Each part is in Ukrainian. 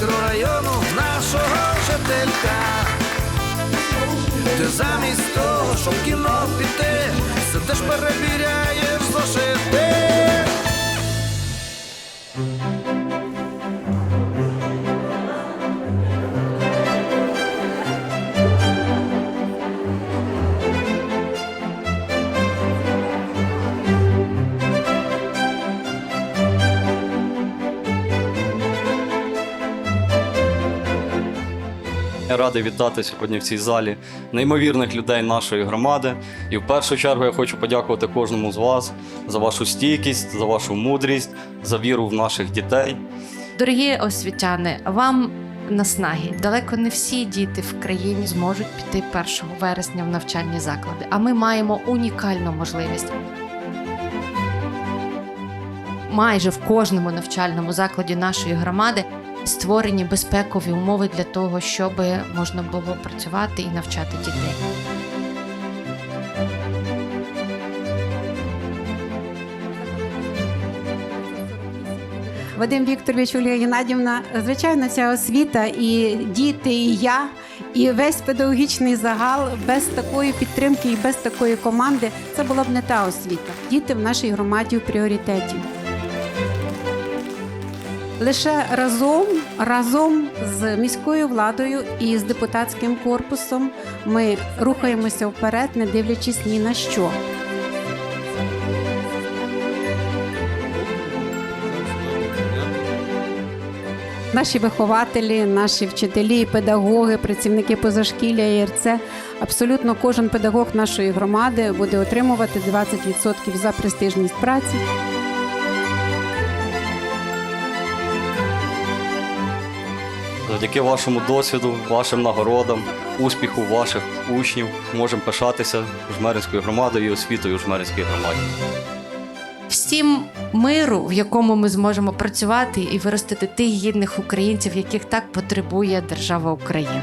мікрорайону нашого жителька. Ти замість того, щоб кіно піти, сидиш перед Я радий вітати сьогодні в цій залі неймовірних людей нашої громади. І в першу чергу я хочу подякувати кожному з вас за вашу стійкість, за вашу мудрість, за віру в наших дітей. Дорогі освітяни, вам наснаги. Далеко не всі діти в країні зможуть піти 1 вересня в навчальні заклади. А ми маємо унікальну можливість. Майже в кожному навчальному закладі нашої громади створені безпекові умови для того, щоб можна було працювати і навчати дітей. Вадим Вікторович, Ольга Геннадівна, звичайно, ця освіта і діти, і я, і весь педагогічний загал без такої підтримки і без такої команди це була б не та освіта. Діти в нашій громаді в пріоритеті. Лише разом, разом з міською владою і з депутатським корпусом ми рухаємося вперед, не дивлячись ні на що. Наші вихователі, наші вчителі, педагоги, працівники позашкілля ІРЦ, абсолютно кожен педагог нашої громади буде отримувати 20% за престижність праці. Завдяки вашому досвіду, вашим нагородам, успіху ваших учнів можемо пишатися Жмеринською громадою і освітою у Жмеринській громаді. всім миру, в якому ми зможемо працювати і виростити тих гідних українців, яких так потребує держава Україна.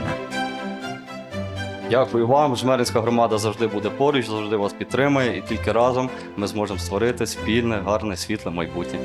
Дякую вам. Жмеринська громада завжди буде поруч, завжди вас підтримує, і тільки разом ми зможемо створити спільне, гарне, світле майбутнє.